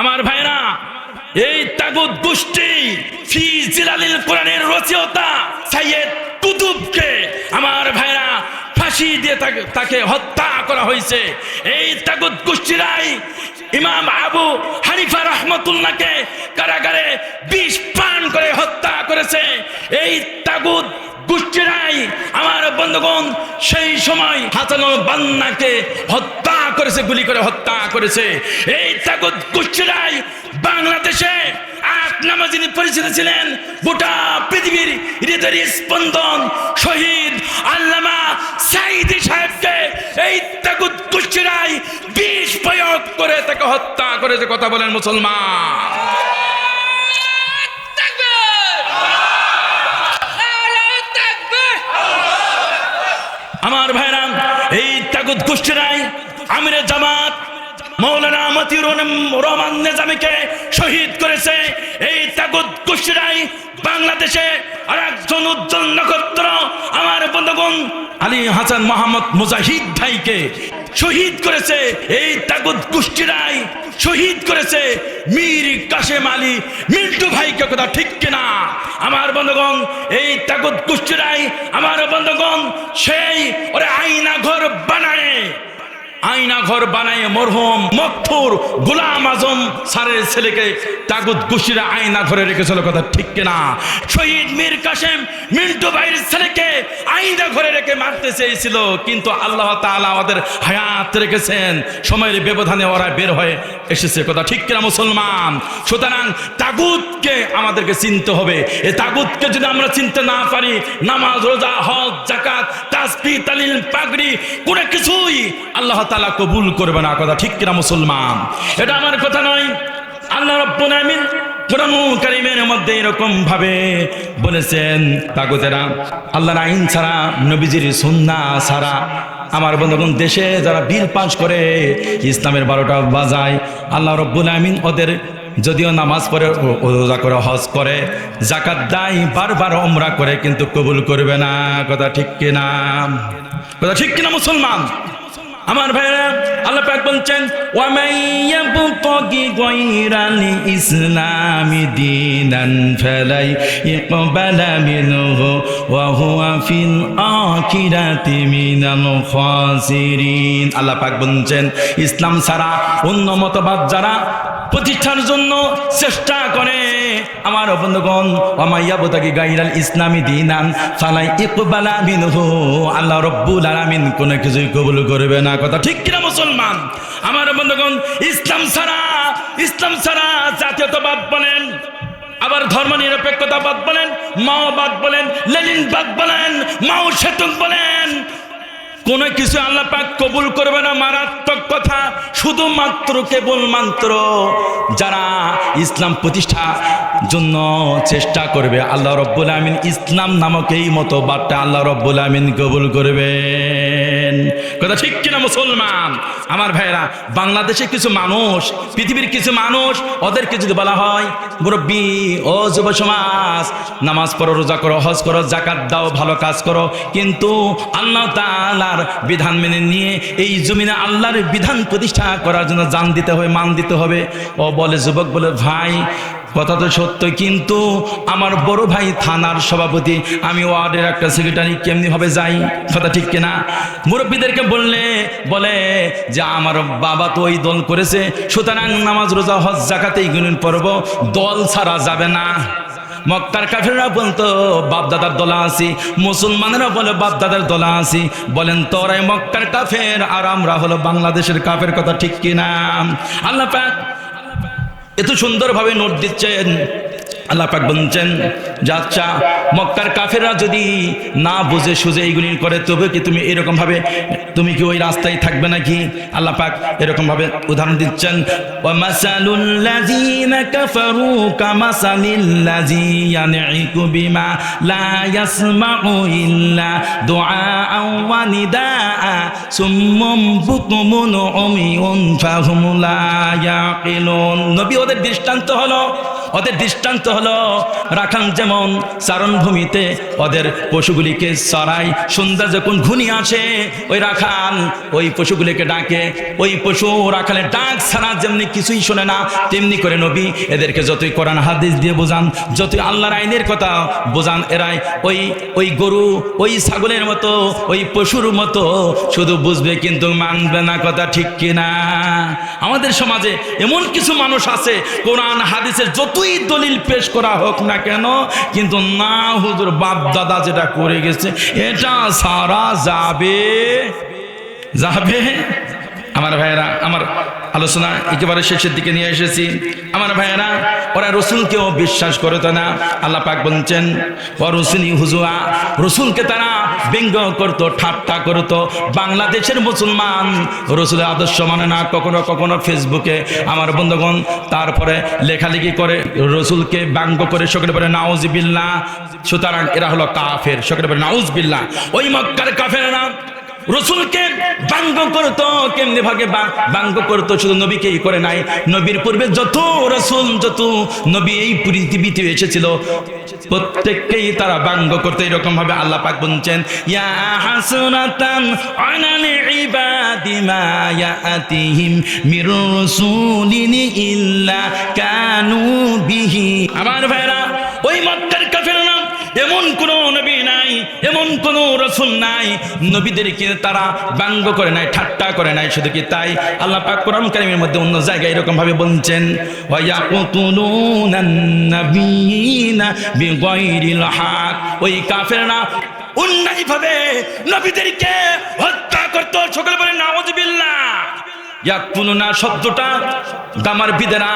আমার ভাইরা, এই তাগুদ গোষ্ঠী ফি জিলালিল কোরআনের রচয়িতা সাইয়েদ কুতুবকে আমার ভাইরা ফাঁসি দিয়ে তাকে হত্যা করা হয়েছে। এই তাগুদ গোষ্ঠীরাই ইমাম আবু হানিফা রহমতুল্লাহকে কারাগারে বিষ পান করে হত্যা করেছে। এই তাগুদ গোষ্ঠীরাই আমার বন্ধুগণ, সেই সময় হাসানুল বান্নাকে হত্যা করেছে, গুলি করে হত্যা করেছে। এই তাগুদ গোষ্ঠীরাই বাংলাদেশে আট পরিচিত ছিলেন, গোটা পৃথিবীর স্পন্দন শহীদ আল্লামা সাইদি সাহেবকে এই প্রয়োগ করে তাকে হত্যা করেছে। কথা বলেন মুসলমান। আমার ভাইরাম এই তাগুদ গোষ্ঠীরাই আমিরে জামাত মৌলানা মতিউর রহমান নেজামিকে শহীদ করেছে। এই তাগুদ গোষ্ঠীরাই বাংলাদেশে আর একজন উজ্জ্বল নক্ষত্র। আমার বন্ধুগণ, আলী হাসান মোহাম্মদ মুজাহিদ ভাইকে শহীদ করেছে। এই তাগুদ গোষ্ঠীরাই শহীদ করেছে। মীর কাশেম আলী মিন্টু ভাইকে কথা ঠিক কিনা? আমার বন্ধুগণ, এই তাগুদ গোষ্ঠীরাই আমার বন্ধুগণ, সেই ওরে আয়না ঘর বানায় মরহুম মকফুর গোলাম আজম সারের ছেলেকে তাগুদ গুশিরা আয়না ঘরে রেখেছিল কথা ঠিক কিনা? শহীদ মীর কাসেম মিন্টু ভাইয়ের ছেলেকে আয়না ঘরে রেখে মারতে চেয়েছিল, কিন্তু আল্লাহ তাআলা আমাদের হায়াত রেখেছেন। সময়ের ব্যবধানে ওরা বের হয়ে এসেছে কথা ঠিক কিনা মুসলমান? সুতরাং তাগুতকে আমাদেরকে চিনতে হবে। এই তাগুতকে যদি আমরা চিনতে না পারি, নামাজ, রোজা, হজ জাকাত তাসবিহ, তালিল, পাগড়ি, কোনো কিছুই আল্লাহ তাআলা কবুল করবে না। কথা ঠিক কিনা মুসলমান? এটা আমার কথা নয়। আল্লাহ রব্বুল আমিন মধ্যে এরকম ভাবে বলেছেন তাগুতেরা আল্লাহর আইন ছাড়া, নবীজির ছাড়া আমার বন্ধুগণ দেশে যারা বিল পাস করে, ইসলামের বারোটা বাজায়, আল্লাহ রব্বুল আমিন ওদের যদিও নামাজ পড়ে রোজা করে, হজ করে জাকাত দেয়, বারবার ওমরা করে, কিন্তু কবুল করবে না। কথা ঠিক কিনা? কথা ঠিক কিনা মুসলমান? আমার ভাইরা, আল্লাহ পাক বলছেন ওয়ামাইয়াবতাগি গায়রাল ইসলামি দীনান ফালাই ইকবালা মিনহু ওয়া হুয়া ফিল আখিরাতি মিনাল খাসিরিন. আল্লাহ পাক বলছেন, ইসলাম ছাড়া অন্য মতবাদ যারা প্রতিষ্ঠার জন্য চেষ্টা করে। আমার বন্ধুগণ অমাইয়াবতাকি গাইরাল ইসলামী দিনান, ফালাই ইকবালা মিনহু। আল্লাহ রব্বুল আলামিন কোনো কিছুই কবুল করবে না। কথা ঠিক কিনা মুসলমান? আমার বন্ধুগণ, ইসলাম ছাড়া ইসলাম ছাড়া জাতীয়তাবাদ বলেন, আবার ধর্ম নিরপেক্ষতাবাদ বলেন, মাওবাদ বলেন, লেনিনবাদ বলেন মাও সেতুক বলেন কোন কিছু আল্লাহ পাক কবুল করবে না, মারাত্মক কথা। শুধুমাত্র কেবল মাত্র যারা ইসলাম প্রতিষ্ঠা জন্য চেষ্টা করবে, আল্লাহ রব্বুল আমিন ইসলাম নামক এই মতো বার্তা আল্লাহ রব্বুল আমিন কবুল করবেন কথা ঠিক কিনা মুসলমান? আমার ভাইরা বাংলাদেশে কিছু মানুষ, পৃথিবীর কিছু মানুষ, ওদেরকে যদি বলা হয়, মুরব্বী, ও যুব সমাজ, নামাজ পড়ো, রোজা করো, হজ করো, জাকাত দাও, ভালো কাজ করো, কিন্তু আল্লাহ তাআলার বিধান মেনে নিয়ে এই জমিনে আল্লাহর বিধান প্রতিষ্ঠা করার জন্য জান দিতে হবে, মান দিতে হবে। ও বলে, যুবক বলে, ভাই কথা তো সত্য, কিন্তু আমার বড় ভাই থানার সভাপতি, আমি ওয়ার্ডের একটা সেক্রেটারি কেমনি ভাবে যাই? কথা ঠিক কিনা? মুরব্বীদেরকে বললে, বলে যে আমার বাবা তো ওই দল করেছে, সুতরাং নামাজ, রোজা, হজ জাকাতে এইগুলো পর্ব দল ছাড়া যাবে না। মক্কার কাফেররা বলতো, বাপদাদার দলা আছি, মুসলমানেরা বলে, বাপদাদার দলা আছি। বলেন, তোরাই মক্কার কাফের আর আমরা হলো বাংলাদেশের কাফের, কথা ঠিক কিনা? আল্লাহ পাক এত সুন্দরভাবে নোট দিচ্ছেন। আল্লাহ পাক বলছেন যাচ্ছা মক্কার কাফেররা যদি না বুঝে সুঝে এইগুলি করে তবে কি তুমি এরকম ভাবে তুমি কি ওই রাস্তায় থাকবে নাকি? আল্লাহ পাক এরকম ভাবে উদাহরণ দিচ্ছেন নবী ওদের দৃষ্টান্ত হলো ওদের দৃষ্টান্ত হলো রাখান যেমন চারণভূমিতে ওদের পশুগুলিকে চড়াই সন্ধ্যা যখন ঘুনি আসে, ওই রাখাল ওই পশুগুলিকে ডাকে। ওই পশু রাখালের ডাক ছাড়া যেমনি কিছুই শোনে না, তেমনি করে নবী এদেরকে যতই কোরআন হাদিস দিয়ে বোঝান, যতই আল্লাহর আইনের কথা বোঝান, এরাই ওই ওই গরু, ওই ছাগলের মতো, ওই পশুর মতো শুধু বুঝবে কিন্তু মানবে না কথা ঠিক কিনা। আমাদের সমাজে এমন কিছু মানুষ আছে, কোরআন হাদিসের যতই দলিল পেশ করা হোক না কেন, কিন্তু না, হুজুর বাপ দাদা যেটা করে গেছে, এটা সারা যাবে। যাবে? আমার ভাইরা আমার আলোচনা একেবারে শেষের দিকে নিয়ে এসেছি। আমার ভাইয়েরা, ওরা রসুলকেও বিশ্বাস করতো না। আল্লাহ পাক বলছেন রসুলি হুজুয়া, রসুলকে তারা ব্যঙ্গ করতো, ঠাট্টা করতো। বাংলাদেশের মুসলমান রসুলের আদর্শ মানে না। কখনো কখনো ফেসবুকে আমার বন্ধুগণ, তারপরে লেখালেখি করে রসুলকে ব্যঙ্গ করে সকলে বলে নাউজবিল্লা সুতরাং এরা হলো কাফের। সকলে বলে নাউজবিল্লা ওই মক্কার কাফেরা রসুলকে ব্যঙ্গ করতো, কেমনি ভাগে বাঙ্গ করতো, শুধু নবীকেই করে নাই। নবীর পূর্বে যত রসুল, যত নবী এই পৃথিবীতে এসেছিল, প্রত্যেককেই তারা বাঙ্গ করতে এরকম ভাবে আল্লাহ পাক বলছেন, ইয়া হাসনাতান আনাল ইবাদি মা ইয়াতিহিম মির রাসূলিন ইল্লা কানু বিহি। আমার ভাইরা, ওই মক্কার কাফেররা এমন কোন নবী নাই এমন কোন রসুল নাই। নবীদেরকে তারা ব্যঙ্গ করে নাই, ঠাট্টা করে নাই, শুধু কি তাই? আল্লাহ পাক কোরআন কারিমের মধ্যে অন্য জায়গায় এরকম ভাবে বলছেন ওই কাফেররা অন্যায় ভাবে নবীদেরকে হত্যা করতো। সকলে বলে নাউজুবিল্লাহ ইয়াকুলুনা শব্দটা? গামার বিদেরা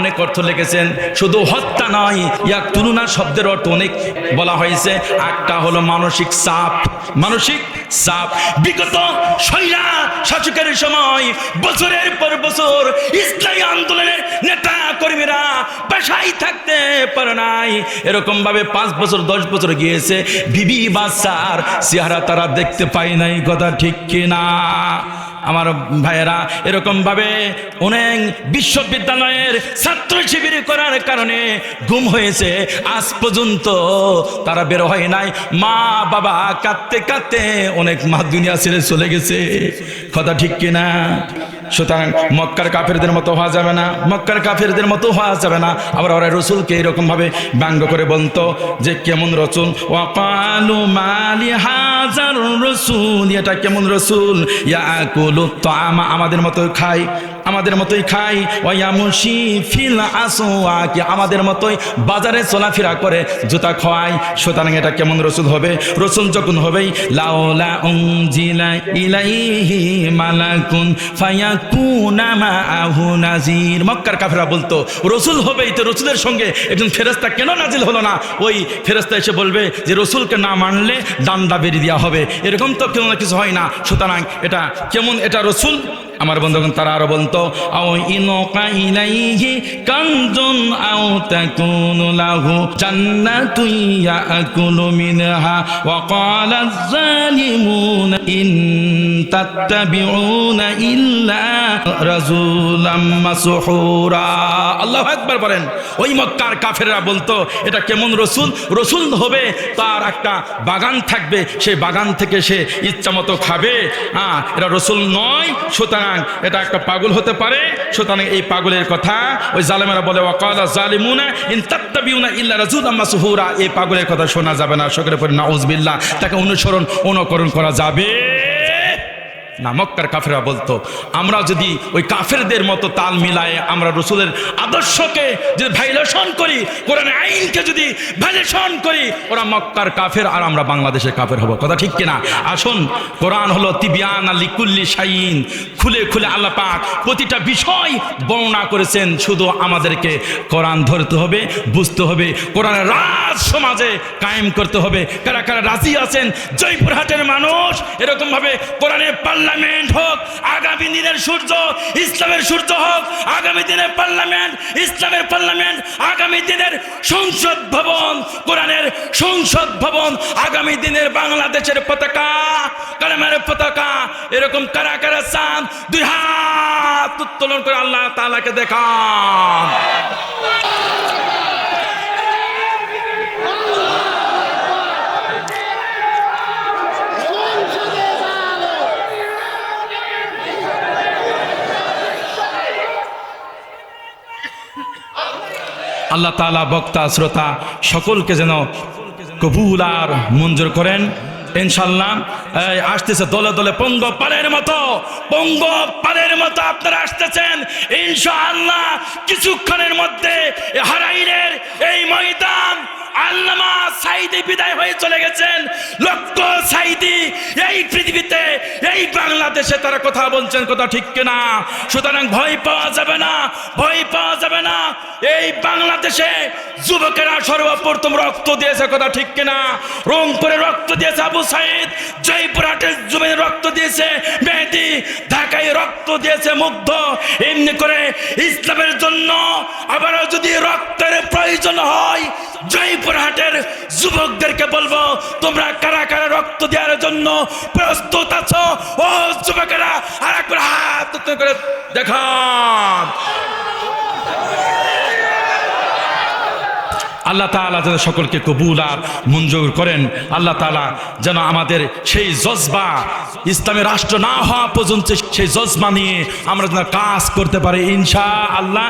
অনেক অর্থ লিখেছেন। শুধু হত্যা নয় ইয়াকুলুনা শব্দের অর্থ অনেক বলা হয়েছে। একটা হলো মানসিক চাপ। মানসিক চাপ। বিগত শৈলা শাসকের সময় বছরের পর বছর ইসলামী আন্দোলনের নেতা কর্মীরা বাসায় থাকতে পারে নাই। এরকম ভাবে পাঁচ বছর, দশ বছর গিয়েছে। বিবি বাচ্চার চেহারা তারা দেখতে পায় নাই, কথা ঠিক কিনা? আমার ভাইয়েরা এরকম ভাবে অনেক বিশ্ববিদ্যালয়ের ছাত্র শিবির করার কারণে গুম হয়েছে। আজ পর্যন্ত তারা বের হয় নাই। মা, বাবা কাঁদতে কাঁদতে অনেক মা দুনিয়া ছেড়ে চলে গেছে। কথা ঠিক কিনা? সুতরাং মক্কার কাফেরদের মতো হওয়া যাবে না, মক্কার কাফেরদের মতো হওয়া যাবে না। আবার ওরা রসুলকে এরকম ভাবে ব্যঙ্গ করে বলতো যে, কেমন রসুল? ওয়াকালু মালি হাজার রসুল। এটা কেমন রসুল? ইয়াকুলু তামা আমাদের মতো খাই। আমাদের মতোই খাই। ওয়ামুশি ফিল আসওয়াকি। আমাদের মতোই বাজারে চলাফেরা করে জুতা খোয়াই। সুতরাং এটা কেমন রসুল হবে? রসুল যখন হবেই লাউলা উনজিলা ইলাইহি মালাকুন মাআহু নাজির মক্কার কাফেরা বলতো, রসুল হবেই তো রসুলের সঙ্গে। একজন কেন নাজিল হলো না? ওই এসে বলবে যে, রসুলকে না মানলে বেরিয়ে দেওয়া হবে। এরকম তো কিছু হয় না। সুতরাং এটা কেমন এটা রসুল? আমার বন্ধুগণ, তারা আরও বলতো, আও ইন ইল্লা আকবার বলেন। ওই মক্কার কাফেররা বলতো, এটা কেমন রসুল? রসুল হবে, তার একটা বাগান থাকবে সেই বাগান থেকে সে ইচ্ছা মতো খাবে। হ্যাঁ এটা রসুল নয়, সুতরাং এটা একটা পাগল হতে পারে। সুতরাং এই পাগলের কথা ওই জালেমেরা বলে, ওয়াকালা জালিমুনা ইন তাত্তাবিউনা ইল্লা রাসূলাম মাসহুরা। এই পাগলের কথা শোনা যাবে না। সকলে পরে নাউজুবিল্লাহ। তাকে অনুসরণ, অনুকরণ করা যাবে। না মক্কার কাফেরা বলতো, আমরা যদি ওই কাফেরদের মতো তাল মিলায়ে আমরা রসুলের আদর্শকে যদি ভাইলেশন করি কোরআন আইনকে যদি ভাইলেশন করি, ওরা মক্কার কাফের আর আমরা বাংলাদেশের কাফের হব। কথা ঠিক কিনা? আসুন, কোরআন হলো তিবিয়ান আলী কুল্লি শাইন খুলে খুলে আল্লাহ পাক প্রতিটা বিষয় বর্ণনা করেছেন, শুধু আমাদেরকে কোরআন ধরতে হবে, বুঝতে হবে, কোরআনের রাজ সমাজে কায়েম করতে হবে। কারা কারা রাজি আছেন? জয়পুরহাটের মানুষ এরকম ভাবে কোরআনের পার্লামেন্ট হোক, আগামী দিনের সূর্য ইসলামের সূর্য হোক, আগামী দিনের পার্লামেন্ট ইসলামের পার্লামেন্ট, আগামী দিনের সংসদ ভবন, কোরআনের সংসদ ভবন, আগামী দিনের বাংলাদেশের পতাকা, কালামের পতাকা, এরকম কারা কারা চান, দুই হাত উত্তোলন করে আল্লাহ তালাকে দেখান। আল্লাহ তালা বক্তা, শ্রোতা, সকলকে যেন কবুল আর মঞ্জুর করেন। ইনশাল্লাহ আসতেছে দলে দলে পঙ্গ পালের মতো, পঙ্গ পালের মতো আপনারা আসতেছেন। ইনশাআল্লাহ, কিছুক্ষণের মধ্যে হারাইনের এই ময়দান আল্লামা সাইদি বিদায় হয়ে চলে গেছেন। লক্ষ সাইদি এই পৃথিবীতে, এই বাংলাদেশে তারা কথা বলছেন, কথা ঠিক কিনা? সুতরাং ভয় পাওয়া যাবে না, ভয় পাওয়া যাবে না। এই বাংলাদেশে যুবকেরা সর্বপ্রথম রক্ত দিয়েছে, কথা ঠিক কিনা? রংপুরে রক্ত দিয়েছে আবু সাইদ জয়পুরহাটের যুবে রক্ত দিয়েছে মেহেদি, ঢাকায় রক্ত দিয়েছে মুগ্ধ। এমনি করে ইসলামের জন্য আবারও যদি রক্তের প্রয়োজন হয় জয়পুরহাটের যুবকদেরকে বলব, তোমরা কারা কারা রক্ত দেওয়ার জন্য প্রস্তুত আছো? ও যুবকেরা, আর একবার হাত করে দেখান। আল্লাহ তাআলা যেন সকলকে কবুল আর মঞ্জুর করেন। আল্লাহ তাআলা যেন আমাদের সেই জজবা ইসলামের রাষ্ট্র না হওয়া পর্যন্ত সেই জজবা নিয়ে আমরা যেন কাজ করতে পারি। ইনশা আল্লাহ